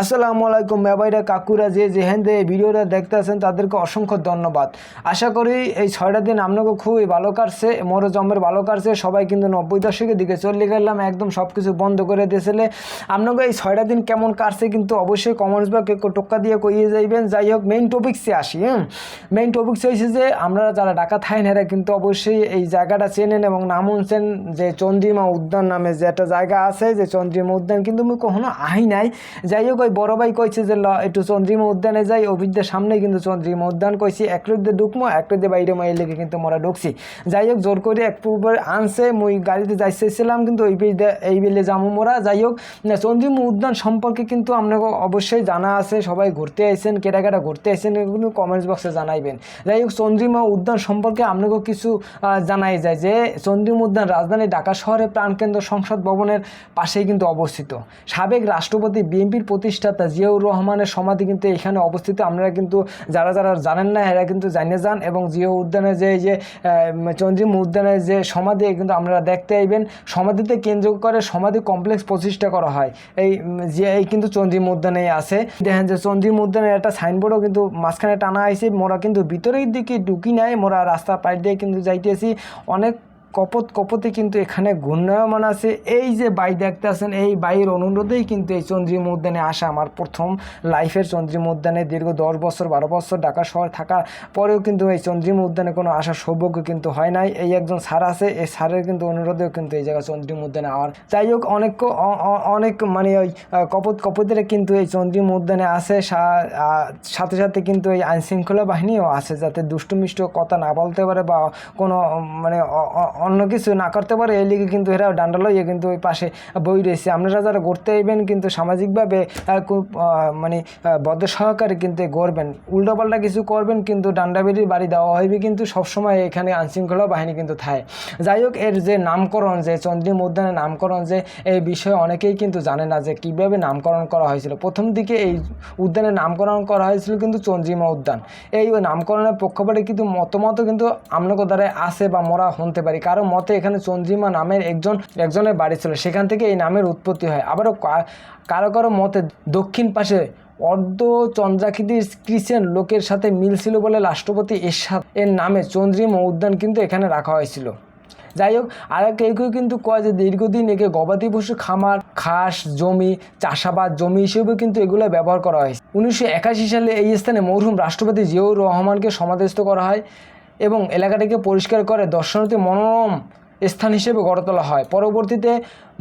আসসালামু আলাইকুম মেবাইরা কাকুরা, যে যেহেন এই ভিডিওটা দেখতে আছেন তাদেরকে অসংখ্য ধন্যবাদ। আশা করি এই ছয়টা দিন আপনাকে খুবই ভালো কাটছে মোরো জমের ভালো কাটছে, সবাই কিন্তু নব্বই দশকের দিকে চলে গেলাম, একদম সব কিছু বন্ধ করে দিয়েছিলে। আপনাকে এই ছয়টা দিন কেমন কাটছে কিন্তু অবশ্যই কমেন্টস বা টোক্কা দিয়ে কইয়ে যাইবেন। যাই হোক মেইন টপিক্সে আসি হ্যাঁ মেইন টপিক্স হয়েছে যে, আমরা যারা ঢাকা থাকেন এরা কিন্তু অবশ্যই এই জায়গাটা চেনেন এবং নাম শুনছেন যে চন্দ্রিমা উদ্যান নামে যে একটা জায়গা আছে, যে চন্দ্রিমা উদ্যান কিন্তু আমি কখনো আহি নাই। যাই হোক ওই বড় ভাই কইছে যে, ল, একটু চন্দ্রিমা উদ্যানে যাই অভিজ্ঞদের সামনে কিন্তু চন্দ্রিমা উদ্যান কইছি, এক রোদে ঢুকমো, এক রোদে বাইরে মাই লেগে কিন্তু মোরা ঢুকছি। যাই হোক, জোর করে একটু উপরে আনছে, মুই গাড়িতে যাইতেছিলাম কিন্তু ওই বেলে এই বেলে যাব মোরা। যাই হোক চন্দ্রিমা উদ্যান সম্পর্কে কিন্তু আপনাকে অবশ্যই জানা আছে, সবাই ঘুরতে আইছেন কেটা কেটা ঘুরতে আইছেন, কিন্তু কমেন্টস বক্সে জানাইবেন। যাই হোক, চন্দ্রিমা উদ্যান সম্পর্কে আপনাকেও কিছু জানাই যায় যে, চন্দ্রিমা উদ্যান রাজধানী ঢাকা শহরে প্রাণকেন্দ্র সংসদ ভবনের পাশেই কিন্তু অবস্থিত। সাবেক রাষ্ট্রপতি, বিএনপির প্রতিষ্ঠাতা জিয়াউর রহমানের সমাধি কিন্তু এখানে অবস্থিত। আপনারা কিন্তু যারা যারা জানেন না, এরা কিন্তু জানিয়ে যান এবং জিও উদ্যানে যে যে চন্দ্রিমা উদ্যানের যে সমাধি কিন্তু আপনারা দেখতে আইবেন। সমাধিতে কেন্দ্র করে সমাধি কমপ্লেক্স প্রতিষ্ঠা করা হয়। এই যে এই কিন্তু চন্দ্রিমা উদ্যানেই আছে। দেখেন যে চন্দ্রিমা উদ্যানের একটা সাইনবোর্ডও কিন্তু মাঝখানে টানা আইছে মোরা কিন্তু ভিতরের দিকে ঢুকি নাই, মোরা রাস্তার পাশ দিয়ে কিন্তু যাইতেছি। অনেক কপত কপতে কিন্তু এখানে ঘূর্ণায়মান আছে। এই যে বাই দেখতে আছেন এই বাইয়ের অনুরোধেই কিন্তু এই চন্দ্রিমা উদ্যানে আসা আমার প্রথম লাইফের চন্দ্রিমা উদ্যানে দীর্ঘ দশ বছর, বারো বছর ঢাকা শহর থাকার পরেও কিন্তু এই চন্দ্রিমা উদ্যানে কোনো আসার সৌভাগ্য কিন্তু হয় নাই। এই একজন স্যার আছে, এই স্যারের কিন্তু অনুরোধেও কিন্তু এই জায়গায় চন্দ্রিমা উদ্যানে আওয়ার। যাই হোক, অনেক অনেক মানে ওই কপত কপতেরা কিন্তু এই চন্দ্রিমা উদ্যানে আসে সাথে সাথে কিন্তু এই আইনশৃঙ্খলা বাহিনীও আছে যাতে দুষ্টুমিষ্ট কথা না বলতে পারে বা কোনো মানে অন্য কিছু না করতে পারে, এই লিগে কিন্তু এরা ডান্ডা লইয়ে কিন্তু ওই পাশে বই রয়েছে। আপনারা যারা গড়তে আইবেন কিন্তু সামাজিকভাবে খুব মানে বদ্ধ সহকারে কিন্তু করবেন উল্টোপাল্টা কিছু করবেন কিন্তু ডান্ডাবেরির বাড়ি দেওয়া হইবে কিন্তু সবসময় এখানে আইনশৃঙ্খলা বাহিনী কিন্তু থাকে। যাই হোক, এর যে নামকরণ, যে চন্দ্রিম উদ্যানের নামকরণ, যে এই বিষয়ে অনেকেই কিন্তু জানে না যে কীভাবে নামকরণ করা হয়েছিল। প্রথম দিকে এই উদ্যানের নামকরণ করা হয়েছিল কিন্তু চন্দ্রিমা উদ্যান। এই নামকরণের পক্ষপাতে কিন্তু মতামত কিন্তু আমনক দ্বারা আছে বা মোরা শুনতে পারি। কারও মতে এখানে চন্দ্রিমা নামের একজন, একজনের বাড়ি ছিল। সেখান থেকে এই নামের উৎপত্তি হয়। আবারও কারও কারও মতে দক্ষিণ পাশে অর্ধ চন্দ্রাকৃতির ক্রিসেন লোকের সাথে মিল ছিল বলে রাষ্ট্রপতি এরশাদ এর নামে চন্দ্রিমা উদ্যান কিন্তু এখানে রাখা হয়েছিল। যাই হোক, আর কেউ কেউ কিন্তু কয় যে দীর্ঘদিন একে গবাদি পশু খামার, খাস, জমি, চাষাবাদ, জমি হিসেবে কিন্তু এগুলো ব্যবহার করা হয়েছে। উনিশশো সালে এই স্থানে মরহুম রাষ্ট্রপতি জিয়াউর রহমানকে সমাধিস্থ করা হয়। এবং এলাকাটিকে পরিষ্কার করে দর্শনার্থী মনোরম স্থান হিসেবে গড়ে তোলা হয়। পরবর্তীতে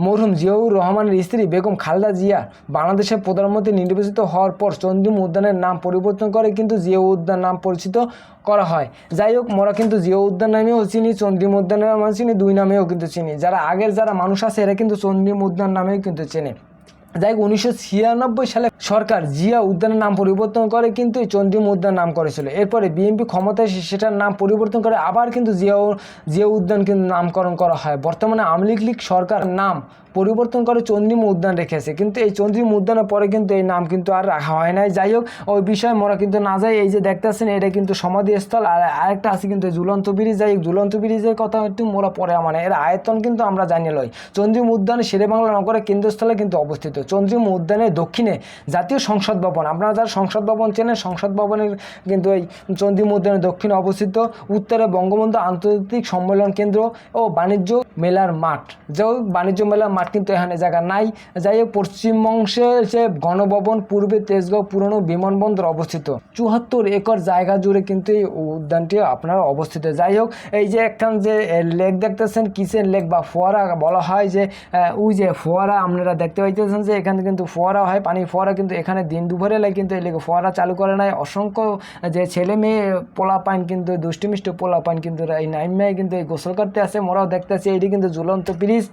মরহুম জিয়াউর রহমানের স্ত্রী বেগম খালদা জিয়া বাংলাদেশের প্রধানমন্ত্রী নির্বাচিত হওয়ার পর চন্দ্রিম উদ্যানের নাম পরিবর্তন করে কিন্তু জিয়া উদ্যান নাম পরিচিত করা হয়। যাই হোক, মোরা কিন্তু জিয়া উদ্যান নামেও চিনি, চন্দ্রিম উদ্যান নামেও চিনি, দুই নামেও কিন্তু চিনি। যারা আগের যারা মানুষ আছে, এরা কিন্তু চন্দ্রিম উদ্যান নামেও কিন্তু চেনে। যাই হোক, উনিশশো ছিয়ানব্বই সালে সরকার জিয়া উদ্যানের নাম পরিবর্তন করে, কিন্তু চন্দ্রিম উদ্যান নাম করেছিল। এরপরে বিএনপি ক্ষমতায় সেটার নাম পরিবর্তন করে আবার কিন্তু জিয়া জিয়া উদ্যান কিন্তু নামকরণ করা হয়। বর্তমানে আওয়ামী লীগ সরকার নাম পরিবর্তন করে চন্দ্রিম উদ্যান রেখেছে। কিন্তু এই চন্দ্রিম উদ্যানের পরে কিন্তু এই নাম কিন্তু আর রাখা হয় নাই। যাই হোক, ওই বিষয়ে মোরা কিন্তু না যাই এই যে দেখতেছেন, এটা কিন্তু সমাধিস্থল। আর আরেকটা আছে কিন্তু ঝুলন্ত ব্রিজ। যাই ঝুলন্ত ব্রিজের কথা একটু মোরা পরে মানে এর আয়তন কিন্তু আমরা জানিয়ে লই। চন্দ্রিম উদ্যান শেরেবাংলা নগরের কেন্দ্রস্থলে কিন্তু অবস্থিত। চন্দ্রিম উদ্যানের দক্ষিণে জাতীয় সংসদ ভবন। আপনারা যারা সংসদ ভবন চেনেন, সংসদ ভবনের কিন্তু এই চন্দ্রিম উদ্যানের দক্ষিণে অবস্থিত। উত্তরে বঙ্গবন্ধু আন্তর্জাতিক সম্মেলন কেন্দ্র ও বাণিজ্য মেলার মাঠ। হোক, বাণিজ্য মেলার মাঠ কিন্তু এখানে জায়গা নাই। যাই হোক পশ্চিমবঙ্গে যে গণভবন, পূর্বে তেজগাঁও, পুরনো বিমানবন্দর অবস্থিত। চুয়াত্তর একর জায়গা জুড়ে কিন্তু এই উদ্যানটি আপনার অবস্থিত। যাই হোক, এই যে একখান যে লেক দেখতেছেন, কিসের লেক বা ফোয়ারা বলা হয় যে ওই যে ফোয়ারা আপনারা দেখতে পাইতেছেন যে, এখানে কিন্তু ফোয়ারা হয়, পানি ফোয়ারা কিন্তু এখানে দিন দুপুরে লাগে কিন্তু এই লেগে ফোয়ারা চালু করে নাই। অসংখ্য যে ছেলে মেয়ে পোলা পাইন কিন্তু, দুষ্টিমিষ্ট পোলা পাইন কিন্তু এই নাইমায় কিন্তু এই গোসল করতে আসে। মোরাও দেখতেছি এটি কিন্তু ঝুলন্ত ব্রিজ।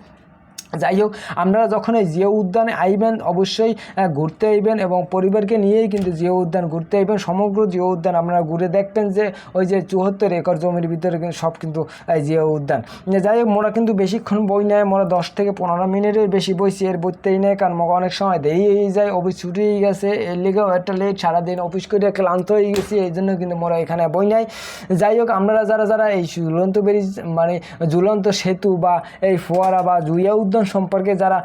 যাই হোক, আপনারা যখন এই জিও উদ্যানে আইবেন, অবশ্যই ঘুরতে আইবেন এবং পরিবারকে নিয়েই কিন্তু জিও উদ্যান ঘুরতে আইবেন। সমগ্র জিও উদ্যান আপনারা ঘুরে দেখবেন যে, ওই যে চুয়াত্তর একর জমির ভিতরে কিন্তু সব কিন্তু এই জিও উদ্যান। যাই হোক, মোরা কিন্তু বেশিক্ষণ বই নেয় মোরা দশ থেকে পনেরো মিনিটের বেশি বইছি, এর বইতেই নেয় কারণ মোকে অনেক সময় দেরি হয়ে যায়, অফিস ছুটি হয়ে গেছে, এর লিগেও একটা লেট সারাদিন অফিস করে ক্লান্ত হয়ে গেছি, এই জন্য কিন্তু মোরা এখানে বই নাই। যাই হোক, আপনারা যারা যারা এই ঝুলন্ত ব্রিজ মানে ঝুলন্ত সেতু বা এই ফোয়ারা বা জুইয়া উদ্যান উদ্যান সম্পর্কে যারা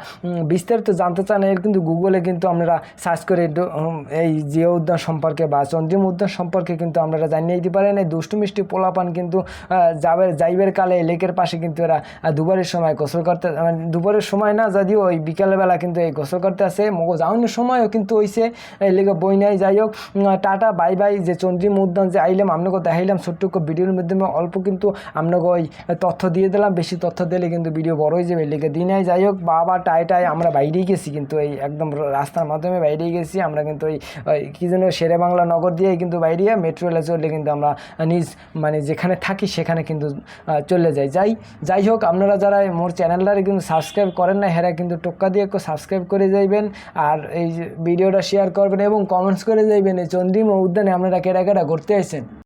বিস্তারিত জানতে চান এর কিন্তু গুগলে কিন্তু আপনারা সার্চ করে এই জিও উদ্যান সম্পর্কে বা চন্দ্রিম উদ্যান সম্পর্কে কিন্তু আপনারা জানিয়ে দিতে পারেন। এই দুষ্টু মিষ্টি পোলাপান কিন্তু যাবে যাইবের কালে লেকের পাশে কিন্তু এরা আহ, দুপুরের সময় গোসল করতে মানে দুপুরের সময় না যদিও ওই বিকালবেলা কিন্তু এই গোসল করতে আসে মগো যাওয়ানোর সময়ও কিন্তু হইছে। এই লেগে বই নাই যাই হোক টাটা বাই বাই যে চন্দ্রিম উদ্যান যে আইলাম আপনাকে দেখাইলাম ছোট্ট করে ভিডিওর মাধ্যমে অল্প কিন্তু আপনাকে ওই তথ্য দিয়ে দিলাম বেশি তথ্য দিলে কিন্তু ভিডিও বড় হয়ে যাবে লেগে দিনাই যাই হোক, বাবা, টাই টাই, আমরা বাইরেই গেছি কিন্তু এই একদম রাস্তার মাধ্যমে বাইরেই গেছি। আমরা কিন্তু ওই কী যেন শেরে বাংলা নগর দিয়ে কিন্তু বাইরে মেট্রো রেলে চললে কিন্তু আমরা নিজ মানে যেখানে থাকি সেখানে কিন্তু চলে যাই। যাই যাই হোক, আপনারা যারা মোর চ্যানেলটারে কিন্তু সাবস্ক্রাইব করেন না হেরা কিন্তু টোক্কা দিয়ে একটু সাবস্ক্রাইব করে যাইবেন। আর এই ভিডিওটা শেয়ার করবেন এবং কমেন্টস করে যাইবেন এই চন্দ্রিম উদ্যানে আপনারা কেটা কেটা ঘুরতে আসেন